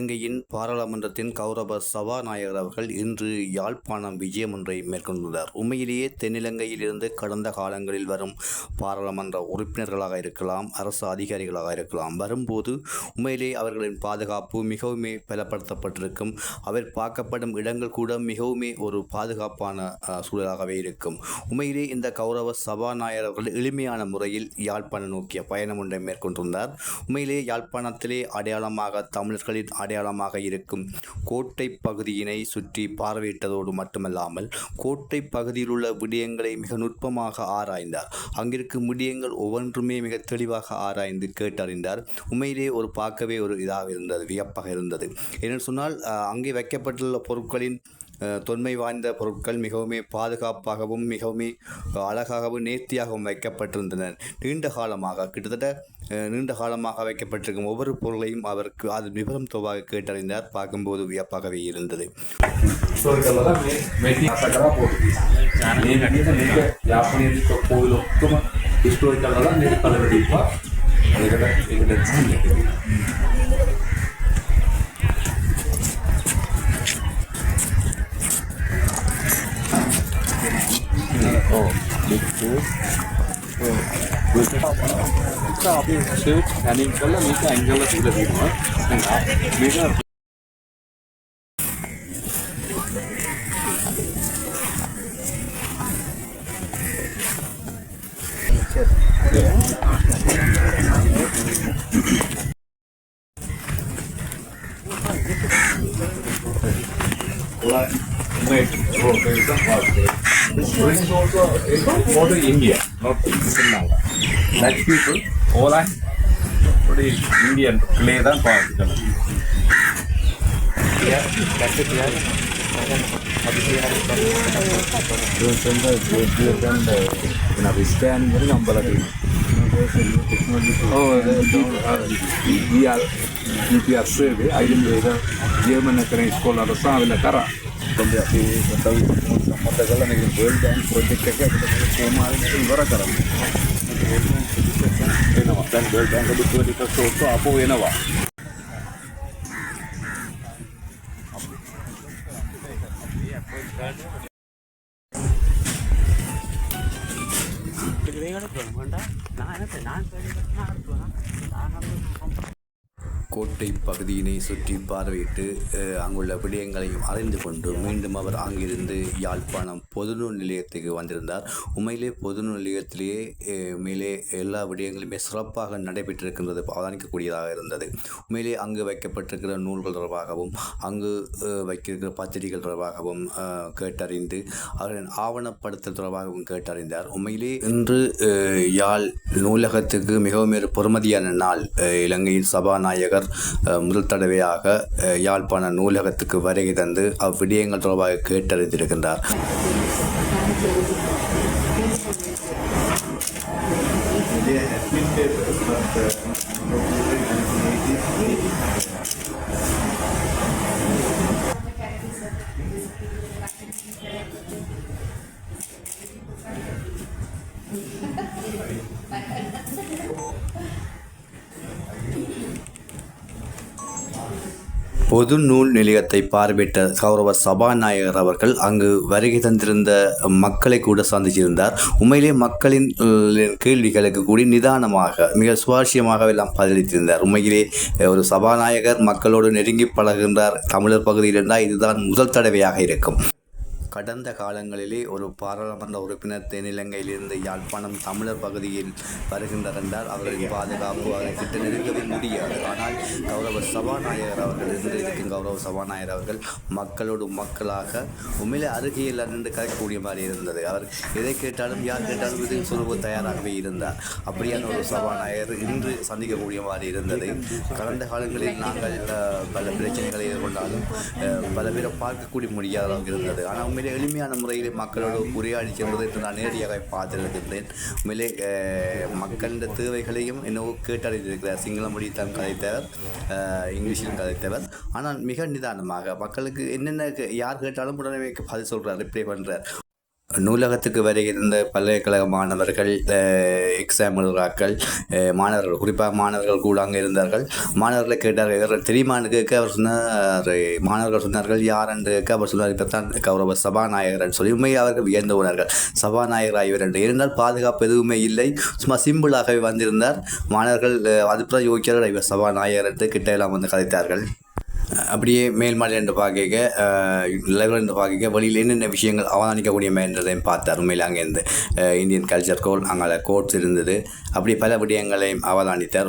இலங்கையின் பாராளுமன்றத்தின் கௌரவ சபாநாயகர் அவர்கள் இன்று யாழ்ப்பாணம் விஜயம் ஒன்றை மேற்கொண்டுள்ளார். உண்மையிலேயே தென்னிலங்கையில் இருந்து கடந்த காலங்களில் வரும் பாராளுமன்ற உறுப்பினர்களாக இருக்கலாம் அரசு அதிகாரிகளாக இருக்கலாம். வரும்போது உண்மையிலே அவர்களின் பாதுகாப்பு மிகவுமே பலப்படுத்தப்பட்டிருக்கும். அவர் பார்க்கப்படும் இடங்கள் கூட மிகவுமே ஒரு பாதுகாப்பான சூழலாகவே இருக்கும். உண்மையிலே இந்த கௌரவ சபாநாயகர் அவர்கள் எளிமையான முறையில் யாழ்ப்பாணம் நோக்கிய பயணம் ஒன்றை மேற்கொண்டிருந்தார் உண்மையிலே யாழ்ப்பாணத்திலே அடையாளமாக தமிழர்களின் அடையாளமாக இருக்கும். கோட்டை பகுதியினை சுற்றி பார்வையிட்டதோடு மட்டுமல்லாமல் கோட்டை பகுதியில் உள்ள விடயங்களை மிக நுட்பமாக ஆராய்ந்தார். அங்கிருக்கும் விடயங்கள் ஒவ்வொன்றுமே மிக தெளிவாக ஆராய்ந்து கேட்டறிந்தார். உண்மையிலே ஒரு பார்க்கவே ஒரு இதாக இருந்தது வியப்பாக இருந்தது. ஏனென்று சொன்னால் அங்கே வைக்கப்பட்டுள்ள பொருட்களின் தொன்மை வாய்ந்த பொருட்கள் மிகவும் பாதுகாப்பாகவும் மிகவும் அழகாகவும் நேர்த்தியாகவும் வைக்கப்பட்டிருந்தனர் நீண்ட காலமாக கிட்டத்தட்ட நீண்ட காலமாக வைக்கப்பட்டிருக்கும் ஒவ்வொரு பொருளையும் அவருக்கு அது விவரம் தொவாக கேட்டறிந்தார். பார்க்கும்போது வியப்பாகவே இருந்தது. ಹಿಸ್ಟೋರಿಕಲ್ ಅಲ್ಲ ನೀವು ಕಲರ್ ದೀಪ ಅದಕ್ಕೆ ও লিখতে আপনি শেপ অ্যানিং করলে আমি তো অ্যাঙ্গেলটা তুলে দিব মেয়েটা Springs also is for the India, not Sri Lanka. Dutch people, all are pretty Indian clay than பார்த்துக்கலாம் ಈ ಅರ್ಸೇವೆ ಐದೊಂದು ಜೀವನ ಕರೆ ಇಸ್ಕೊಳ್ಳೋದು ಸಾವಿರ ಕರ ತೊಂದರೆ ಅತಿ ದೊಡ್ಡ ಸಂಬಂಧಗಳು ನನಗೆ ಗೋಲ್ಡ್ ಬ್ಯಾಂಕ್ ಪ್ರಾಜೆಕ್ಟಕ್ಕೆ ಅದರ ಮೇಲೆ ಸೋಮವಾರ ಮೇಲೆ ವಿವರ ಕರ ಏನವ ಬ್ಯಾಂಕ್ ಗೋಲ್ಡ್ ಬ್ಯಾಂಕ್ ಅದು ತೋರಿಸೋ ಹೊತ್ತು ಅಪೋ ಏನವ ನಾನು ನಾನು ನಾನು கோட்டை பகுதியினை சுற்றி பார்வையிட்டு அங்குள்ள விடயங்களையும் அறிந்து கொண்டு மீண்டும் அவர் அங்கிருந்து யாழ்ப்பாணம் பொதுநூல் நிலையத்துக்கு வந்திருந்தார். உண்மையிலே பொதுநூல் நிலையத்திலேயே மேலே எல்லா விடயங்களுமே சிறப்பாக நடைபெற்றிருக்கின்றது அவதானிக்கக்கூடியதாக இருந்தது. உண்மையிலே அங்கு வைக்கப்பட்டிருக்கிற நூல்கள் தொடர்பாகவும் அங்கு வைக்கிருக்கிற பத்திரிகைகள் தொடர்பாகவும் கேட்டறிந்து அவர்களின் ஆவணப்படுத்தல் தொடர்பாகவும் கேட்டறிந்தார். உண்மையிலே இன்று யாழ் நூலகத்துக்கு மிகவும் ஒரு பொறுமதியான நாள். இலங்கையின் சபாநாயகர் அமைச்சர் முதல் தடவையாக யாழ்ப்பாண நூலகத்துக்கு வருகை தந்து அவ்விடயங்கள் தொடர்பாக கேட்டறிந்திருக்கின்றார். பொது நூல் நிலையத்தை பார்வையிட்ட கௌரவ சபாநாயகர் அவர்கள் அங்கு வருகை தந்திருந்த மக்களை கூட சந்திச்சிருந்தார். உண்மையிலே மக்களின் கேள்விகளுக்கு கூடி நிதானமாக மிக சுவாரஸ்யமாக எல்லாம் பதிலளித்திருந்தார். உண்மையிலே ஒரு சபாநாயகர் மக்களோடு நெருங்கி பழகின்றார் தமிழர் பகுதியில் இருந்தால் இதுதான் முதல் தடவையாக இருக்கும். கடந்த காலங்களிலே ஒரு பாராளுமன்ற உறுப்பினர் தென்னிலங்கையிலிருந்து யாழ்ப்பாணம் தமிழர் பகுதியில் வருகின்றார். என்றால் அவர்களின் பாதுகாப்பு அவரை கிட்ட நெருங்கவே முடியாது. ஆனால் கௌரவ சபாநாயகர் அவர்கள் இருந்து இருக்கும் கௌரவ சபாநாயகர் அவர்கள் மக்களோடு மக்களாக உண்மையிலே அருகில் நின்று கதைக்கக்கூடிய மாதிரி இருந்தது. அவர் எதை கேட்டாலும் யார் கேட்டாலும் இது சொல்லுவது தயாராகவே இருந்தார். அப்படியான ஒரு சபாநாயகர் இன்று சந்திக்கக்கூடிய மாதிரி இருந்தது. கடந்த காலங்களில் நாங்கள் பல பிரச்சனைகளை எதிர்கொண்டாலும் பல பேரை பார்க்கக்கூடிய முடியாத இருந்தது. ஆனால் உண்மையிலே எளிமையான முறையில் மக்களோடு உரையாடி செல்வதை நான் நேரடியாக பார்த்திருக்கின்றேன் உண்மையிலே மக்களின் தேவைகளையும் என்னவோ கேட்டறிந்திருக்கிறார். சிங்கள மொழி கதைத்தவர் இங்கிலீஷிலும் கதைத்தவர் ஆனால் மிக நிதானமாக மக்களுக்கு என்னென்ன கே- யார் கேட்டாலும் உடனே பதில் சொல்கிறார் ரிப்ளை பண்ணுறார் நூலகத்துக்கு வருகின்ற பல்கலைக்கழக மாணவர்கள் எக்ஸாம் எழுதுகிறார்கள். மாணவர்கள் குறிப்பாக மாணவர்கள் கூட அங்கே இருந்தார்கள். மாணவர்களை கேட்டார்கள் இவர்கள் தெரியுமான்னு கேட்க அவர் சொன்னார் மாணவர்கள் சொன்னார்கள் யார் என்று கேட்க அவர் சொன்னார். இப்போ தான் கௌரவ சபாநாயகர் சொல்லி உண்மையை அவர்கள் வியந்து போனார்கள் சபாநாயகர் ஆகியவர் என்று இருந்தால் பாதுகாப்பு எதுவுமே இல்லை. சும்மா சிம்பிளாகவே வந்திருந்தார். மாணவர்கள் அஹ், அதுபோல் இவர் சபாநாயகர் என்று கிட்ட எல்லாம் வந்து கதைத்தார்கள். அப்படியே மேல்மாடி என்று பார்க்க லெவல் என்று பார்க்க வெளியில் என்னென்ன விஷயங்கள் அவதானிக்கக்கூடிய என்றதையும் பார்த்தார். உண்மையில் அங்கேருந்து இந்தியன் கல்ச்சர் கோல் அங்கே கோட்ஸ் இருந்தது. அப்படி பல விடயங்களையும் அவதானித்தார்.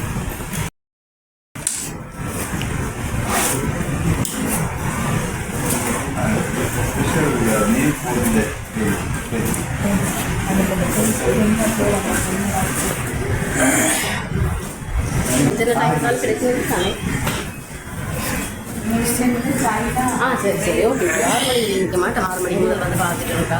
தானே ஆ சரி சரி ஓகே. ஆறு மணிக்கு நிற்க மாட்டேன் ஆறு மணிக்கு முதல் வந்து பார்த்துட்டு இருக்கா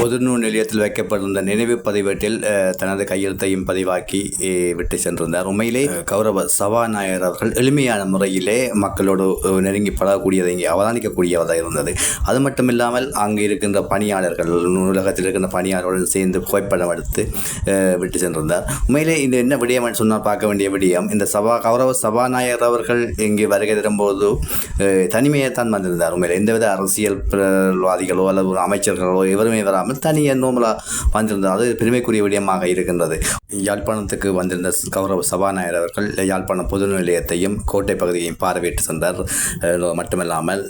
பொதுநூல் நிலையத்தில் வைக்கப்பட்டிருந்த நினைவு பதிவேட்டில் தனது கையெழுத்தையும் பதிவாக்கி விட்டு சென்றிருந்தார். உண்மையிலே கௌரவ சபாநாயகர் அவர்கள் எளிமையான முறையிலே மக்களோடு நெருங்கி பழகக்கூடியதை இங்கே அவதானிக்கக்கூடியதாக இருந்தது. அது மட்டும் இல்லாமல் அங்கு இருக்கின்ற பணியாளர்கள் நூலகத்தில் இருக்கின்ற பணியாளர்களுடன் சேர்ந்து புகைப்படம் எடுத்து விட்டு சென்றிருந்தார். உண்மையிலே இந்த என்ன விடயம் சொன்னால் பார்க்க வேண்டிய விடயம் இந்த சபா கௌரவ சபாநாயகர் அவர்கள் இங்கே வருகை தரும்போது தனிமையை தான் வந்திருந்தார். உண்மையிலே எந்தவித அரசியல்வாதிகளோ அல்லது ஒரு அமைச்சர்களோ எவருமே வராமல் தனியாக நோமலாக வந்திருந்தார் அது பெருமைக்குரிய விடயமாக இருக்கின்றது. யாழ்ப்பாணத்துக்கு வந்திருந்த கௌரவ சபாநாயகர் அவர்கள் யாழ்ப்பாணம் பொது நிலையத்தையும் கோட்டை பகுதியையும் பார்வையிட்டு சென்றார். மட்டுமல்லாமல்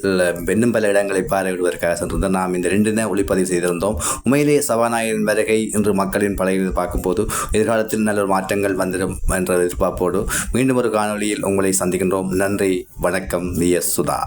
இன்னும் பல இடங்களை பார்வையிடுவதற்காக சென்றிருந்தார் நாம் இந்த ரெண்டு நேரம் ஒளிப்பதிவு செய்திருந்தோம். உண்மையிலேயே சபாநாயகரின் வருகை இன்று மக்களின் பழகில் பார்க்கும்போது எதிர்காலத்தில் நல்ல ஒரு மாற்றங்கள் வந்துடும் என்ற எதிர்பார்ப்போடு மீண்டும் ஒரு காணொளியில் உங்களை சந்திக்கின்றோம். நன்றி வணக்கம். வி. எஸ். சுதா.